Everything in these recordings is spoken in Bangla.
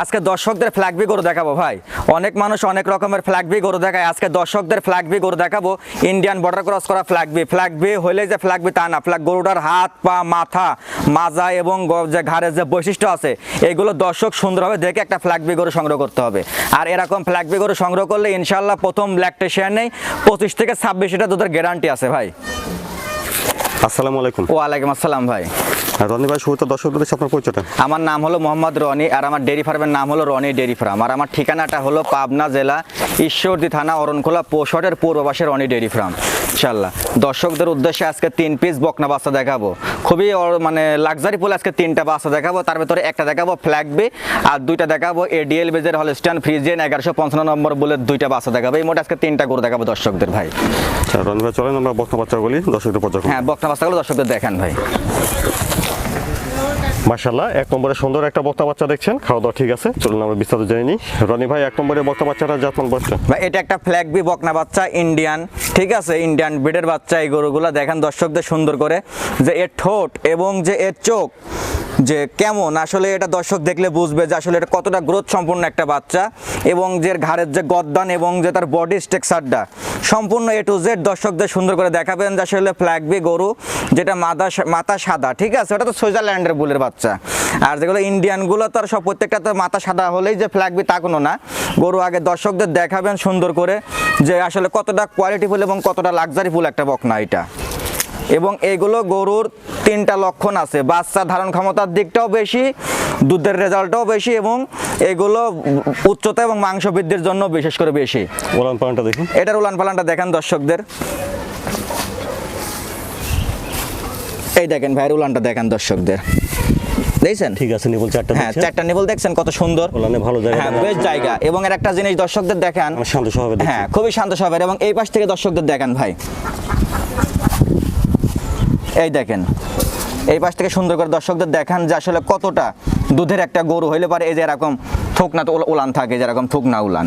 আজকে দর্শকদের ফ্ল্যাগ বি গরু দেখাবো ভাই। অনেক মানুষ অনেক রকমের ফ্ল্যাগ বি গরু দেখায়। আজকে দর্শকদের ফ্ল্যাগ বি গরু দেখাবো। ইন্ডিয়ান বর্ডার ক্রস করা ফ্ল্যাগ বি ফ্ল্যাগ বি হইলে যে ফ্ল্যাগ বি তা না। ফ্ল্যাগ গরুটার হাত পা মাথা মাজা এবং যে ঘাড়ের যে বৈশিষ্ট্য আছে এগুলো দর্শক সুন্দরভাবে দেখে একটা ফ্ল্যাগ বি গরু সংগ্রহ করতে হবে। আর এরকম ফ্ল্যাগ বি গরু সংগ্রহ করলে ইনশাল্লাহ প্রথম ল্যাকটেশিয়ান নেই পঁচিশ থেকে ছাব্বিশ এটা দুধের গ্যারান্টি আছে ভাই। আসসালামু আলাইকুম। ওয়ালাইকুম আসসালাম ভাই। রনি ভাই শুরুতে দর্শকদের সাথে আপনার পরিচয়টা। আমার নাম হলো মোহাম্মদ রনি আর আমার ডেরি ফার্মের নাম হলো রনি ডেরি ফার্ম। আর আমার ঠিকানাটা হলো পাবনা জেলা ঈশ্বরদী থানা অরণখোলা পোশটের পূর্ববাসে রনি ডেরি ফার্ম। ইনশাল্লাহ দর্শকদের উদ্দেশ্যে আজকে তিন পিস বকনা বাচ্চা দেখাবো। খুবই মানে লাক্সারি ফুল আজকে তিনটা বাচ্চা দেখাবো। তার ভেতরে একটা দেখাবো ফ্ল্যাগ বে আর দুইটা দেখাবো এডিএল বেজের হলস্টান ফ্রিজেন এগারোশো পঞ্চান্ন নম্বর বলে দুইটা বাচ্চা দেখাবো। এই মোট আজকে তিনটা করে দেখাবো দর্শকদের ভাই। আচ্ছা রনি ভাই চলেন আমরা বক্তা বাচ্চাগুলি দর্শকদের হ্যাঁ বকনা বাচ্চাগুলো দর্শকদের দেখান ভাই। মার্শাল্লাহ এক নম্বরে সুন্দর একটা বক্তা বাচ্চা দেখছেন। খাওয়া দাওয়া ঠিক আছে, চলুন আমরা বিস্তারিত জেনে নিই। রনি ভাই, এক নম্বরে বক্তা বাচ্চাটা জাতমান বসছে বা এটা একটা ফ্ল্যাগ বি বকনা বাচ্চা ইন্ডিয়ান ঠিক আছে? ইন্ডিয়ান ব্রিডের বাচ্চা এই গরুগুলো। দেখেন দর্শকদের সুন্দর করে যে এর ঠোঁট এবং যে এর চোখ যে কেমন, আসলে এটা দর্শক দেখলে বুঝবে যে আসলে এটা কতটা গ্রোথ সম্পূর্ণ একটা বাচ্চা এবং যে ঘাড়ের যে গদ্দান এবং যে তার বডি স্ট্রাকচারটা সম্পূর্ণ এ টু জেড দর্শকদের সুন্দর করে দেখাবেন যে আসলে ফ্ল্যাগ বি গরু যেটা মাথা মাথা সাদা, ঠিক আছে? ওটা তো সুইজারল্যান্ডের বুলের বাচ্চা। আর যেগুলো ইন্ডিয়ানগুলো তো আর সব প্রত্যেকটা তো মাথা সাদা হলেই যে ফ্ল্যাগ বি তা কোনো না। গরু আগে দর্শকদের দেখাবেন সুন্দর করে যে আসলে কতটা কোয়ালিটিফুল এবং কতটা লাক্সারিফুল একটা বকনা এটা। এবং এগুলো গরুর তিনটা লক্ষণ আছে। বাচ্চা ধারণ ক্ষমতার দিকটাও বেশি দুধের রেজাল্টটাও বেশি এবং এগুলো উচ্চতা এবং মাংস বৃদ্ধির জন্য বিশেষ করে বেশি। ওলান পালনটা দেখুন। এটার উলান পালানটা দেখেন দর্শকদের। এই দেখেন ভাইয়ের উলানটা দেখেন দর্শকদের। দেখছেন? ঠিক আছে নিবল চারটা হ্যাঁ চারটা নিবল দেখছেন কত সুন্দর। ওলানে ভালো জায়গা হ্যাঁ বেশ জায়গা। এবং এর একটা জিনিস দর্শকদের দেখান। আমার শান্ত স্বভাবে হ্যাঁ খুবই শান্ত স্বভাবের এবং এই পাশ থেকে দর্শকদের দেখান ভাই। এই দেখেন এই পাশ থেকে সুন্দর করে দর্শকদের দেখান যে আসলে কতটা দুধের একটা গরু হইলে পারে এই যে এরকম থুকনা তো উলান থাকে যেরকম থুকনা উলান।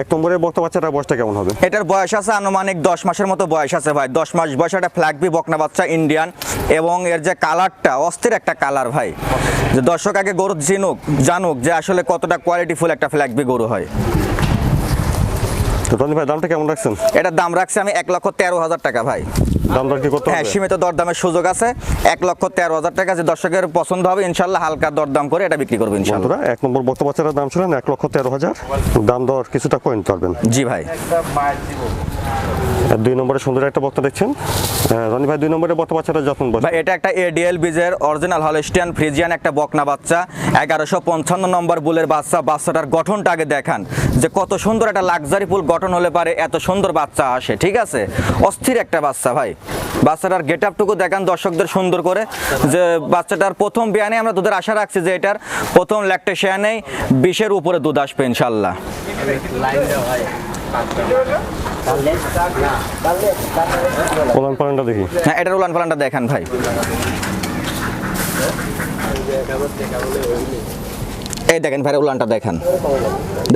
এক নম্বরে বক্তা বাচ্চাটা বয়সটা কেমন হবে? এটার বয়স আছে আনুমানিক দশ মাসের মতো বয়স আছে ভাই। দশ মাস বয়স একটা ফ্ল্যাগবি বকনা বাচ্চা ইন্ডিয়ান এবং এর যে কালারটা অস্থির একটা কালার ভাই। যে দর্শক আগে গরু চিনুক জানুক যে আসলে কতটা কোয়ালিটিফুল একটা ফ্ল্যাগবি গরু হয়। তো ভাই দামটা কেমন রাখছেন? এটার দাম রাখছি আমি এক লক্ষ তেরো হাজার টাকা ভাই। দাম দর কি করতে হ্যাঁ সীমিত দরদামের সুযোগ আছে। এক লক্ষ তেরো হাজার টাকা যে দর্শকের পছন্দ হবে ইনশাল্লাহ হালকা দরদাম করে এটা বিক্রি করব ইনশাল্লাহ। এক নম্বর বক্তা বাচ্চাটার দাম এক লক্ষ তেরো হাজার। দাম দর কিছুটা কইন পারবেন জি ভাই। আর দুই নম্বরে সুন্দর একটা বক্তা দেখছেন। আহ, রনি ভাই দুই নম্বরে বক্তা বাচ্চাটা যত্ন বয়স ভাই এটা একটা এডিএল বিজের অরিজিনাল হলস্টিয়ান ফ্রিজিয়ান একটা বকনা বাচ্চা। এগারোশো পঞ্চান্ন নম্বর বুলের বাচ্চা। বাচ্চাটার গঠনটা আগে দেখান। যে কত সুন্দর একটা লাক্সারি ফুল গঠন হলে পারে এত সুন্দর বাচ্চা আসে ঠিক আছে? অস্থির একটা বাচ্চা ভাই। বাচ্চাটার গেট আপটুকু দেখান দর্শকদের সুন্দর করে যে বাচ্চাটার প্রথম বিয়ানে আমরা দুধের আশা রাখছি যে এটার প্রথম ল্যাকটেশিয়ানেই বিশের উপরে দুধ আসবে ইনশাল্লাহ ওলান পালনটা দেখি। হ্যাঁ এটার উলান পালানটা দেখান ভাই। এই দেখেন ভাই উলানটা দেখান।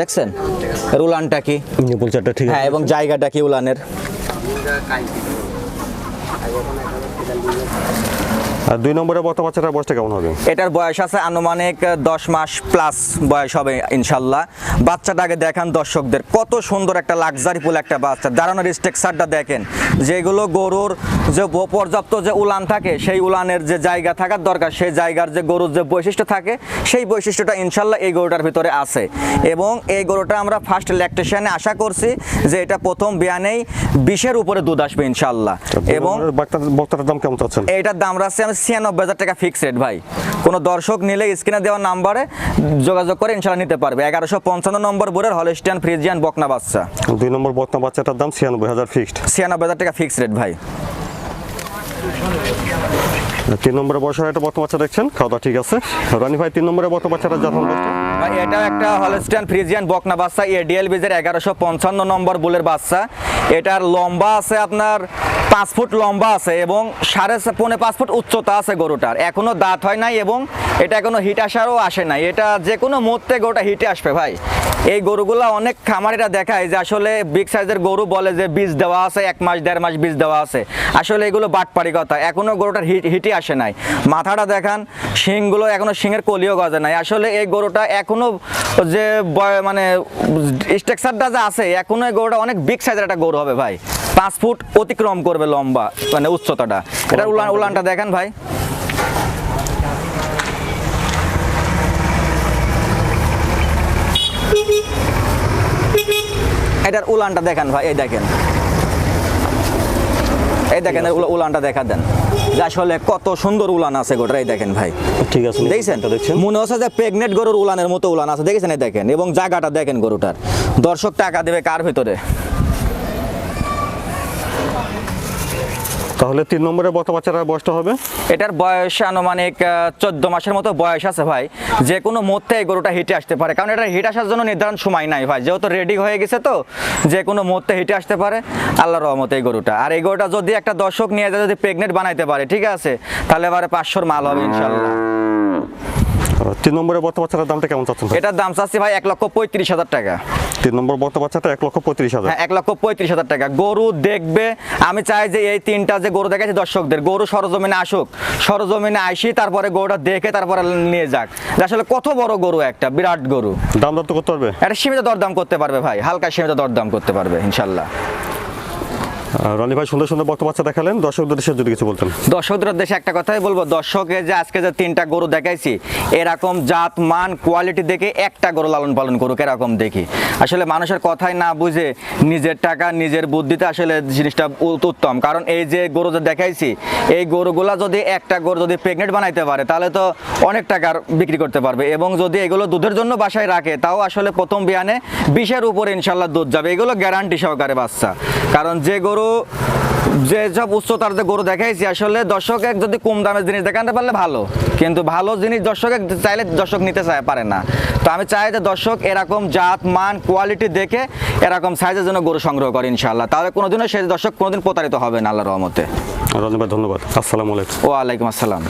দেখছেন? উলানটা কি? ঠিক হ্যাঁ এবং জায়গাটা কি উলানের? había manejado aquí la. আর দুই নম্বরে বক্তা বাচ্চাটার বয়সটা কেমন হবে? এটার বয়স আছে আনুমানিক দশ মাস প্লাস বয়স হবে ইনশাল্লাহ। বাচ্চাটাকে দেখান দর্শকদের কত সুন্দর একটা লাক্সারি ফুল একটা বাচ্চা। দাঁড়ানোর স্ট্রাকচারটা দেখেন। যেগুলো গরুর যে পর্যাপ্ত যে উলান থাকে সেই উলানের যে জায়গা থাকার দরকার সেই জায়গার যে গরুর যে বৈশিষ্ট্য থাকে সেই বৈশিষ্ট্যটা ইনশাল্লাহ এই গরুটার ভিতরে আছে। এবং এই গরুটা আমরা ফার্স্ট ল্যাকটেশনে আশা করছি যে এটা প্রথম বিয়ানেই বিশের উপরে দুধ আসবে ইনশাল্লাহ। এবং বক্তাটার দাম কেমন চাচ্ছেন? এইটার দাম রাখছি আমি ছিয়ানব্বই হাজার টাকা ফিক্সড রেট ভাই। কোনো দর্শক নিলে স্ক্রিনে দেওয়া নাম্বারে যোগাযোগ করে ইনশাল্লাহ নিতে পারবে। এগারোশো পঞ্চান্ন নম্বর বোরের হলস্টিয়ান ফ্রিজিয়ান বকনা বাচ্চা। দুই নম্বর বকনা বাচ্চাটার দাম ছিয়ানব্বই হাজার ফিক্সড ছিয়ানব্বই হাজার টাকা ফিক্সড রেট ভাই। তিন নম্বরে বয়সের একটা বর্তমান বাচ্চা দেখছেন? খাওয়া ঠিক আছে। রানি ভাই তিন নম্বরে বর্তমান বাচ্চাটা যত্ন বয়সটা? ভাই এটা একটা হলস্টেন ফ্রিজিয়ান বকনা বাচ্চা এডিএল বিজের এগারোশো পঞ্চান্ন নম্বর বুলের বাচ্চা এটার লম্বা আছে আপনার পাঁচ ফুট লম্বা আছে এবং সাড়ে পৌনে পাঁচ ফুট উচ্চতা আছে গরুটার এখনও দাঁত হয় নাই এবং এটা এখনও হিট আসারও আসে নাই। এটা যে কোনো মুহূর্তে গরুটা হিটে আসবে ভাই। এই গরুগুলা অনেক খামারিরা দেখায় যে আসলে বিগ সাইজের গরু বলে যে বীজ দেওয়া আছে এক মাস দেড় মাস বীজ দেওয়া আছে। আসলে এগুলো বাটপারি কথা। এখনও গরুটার হিট হিটই আসে নাই। মাথাটা দেখান শিংগুলো এখনও শিংয়ের কলিও গজে নাই। আসলে এই গরুটা এখনও যে মানে স্ট্রাকচারটা যে আছে এখনও এই গরুটা অনেক বিগ সাইজের একটা গরু হবে ভাই। পাঁচ ফুট অতিক্রম করবে লম্বা মানে উচ্চতাটা। এটা উলান উলানটা দেখেন ভাই। এটার উলানটা দেখেন ভাই এই দেখেন। এই দেখেন উলানটা দেখা দেন। আসলে কত সুন্দর উলান আছে গোটা এই দেখেন ভাই। ঠিক আছে দেখছেন? মনে হচ্ছে যে প্রেগনেন্ট গরুর উলানের মতো উলান আছে দেখেছেন? এই দেখেন এবং জায়গাটা দেখেন গরুটার। দর্শক টাকা দেবে কার ভিতরে? তাহলে তিন নম্বরে বত বাচ্চারা বয়সটা হবে? এটার বয়স আনুমানিক চোদ্দ মাসের মতো বয়স আছে ভাই। যে কোনো মুহূর্তে এই গরুটা হিটে আসতে পারে। কারণ এটা হিট আসার জন্য নির্ধারণ সময় নাই ভাই। যেহেতু রেডি হয়ে গেছে তো যে কোনো মুহূর্তে হিটে আসতে পারে। আল্লাহ রহমত এই গরুটা। আর এই গরুটা যদি একটা দর্শক নিয়ে যায়, যদি প্রেগনেন্ট বানাইতে পারে, ঠিক আছে? তাহলে এবারে পাঁচশোর মাল হবে ইনশাল্লাহ তিন নম্বরে বর্তা বাচ্চাটার দামটা কেমন চাচ্ছেন এটার দাম চাচ্ছি ভাই এক লক্ষ পঁয়ত্রিশ হাজার টাকা। তিন নম্বর বর্তা বাচ্চাটা এক লক্ষ পঁয়ত্রিশ হাজার। হ্যাঁ এক লক্ষ পঁয়ত্রিশ হাজার টাকা। গরু দেখবে আমি চাই যে এই তিনটা যে গরু দেখাচ্ছি দর্শকদের গরু সরজমিনে আসুক সরজমিনে আসি তারপরে গরুটা দেখে তারপরে নিয়ে যাক। আসলে কত বড় গরু একটা বিরাট গরু। দাম দর তো করতে পারবে? একটা সীমিত দরদাম করতে পারবে ভাই হালকা সীমিত দরদাম করতে পারবে ইনশাল্লাহ। রনি ভাই সুন্দর সুন্দর বর্তা বাচ্চা দেখালেন। দর্শকদের দেশে যদি কিছু বলতেন। দর্শকদের একটা কথাই বলব। দর্শকে যে আজকে যে তিনটা গরু দেখাইছি, এরকম জাত, মান কোয়ালিটি দেখে একটা গরু লালন পালন করুক, এরকম দেখি। আসলে মানুষের কথাই না বুঝে নিজের টাকা, নিজের বুদ্ধিতে আসলে জিনিসটা উত্তম। কারণ এই যে গরু যে দেখাইছি, এই গরুগুলা যদি একটা গরু যদি প্রেগনেন্ট বানাইতে পারে, তাহলে তো অনেক টাকার বিক্রি করতে পারবে। এবং যদি এগুলো দুধের জন্য বাসায় রাখে, তাও আসলে প্রথম বিয়ানে বিশের উপরে ইনশাল্লাহ দুধ যাবে। এগুলো গ্যারান্টি সহকারে বাচ্চা। কারণ যে গরু যে সব উচ্চতার যে গরু দেখাইছি আসলে দর্শকে যদি কম দামের জিনিস দেখাতে পারলে ভালো। কিন্তু ভালো জিনিস দর্শকে চাইলে দর্শক নিতে চায় পারে না। তো আমি চাই যে দর্শক এরকম জাত মান কোয়ালিটি দেখে এরকম সাইজের জন্য গরু সংগ্রহ করে ইনশাল্লাহ তাহলে কোনোদিনও সেই দর্শক কোনোদিন প্রতারিত হবে না আল্লাহ রহমতে। রনি ভাই ধন্যবাদ। আসসালামু আলাইকুম। ওয়ালাইকুম আসসালাম।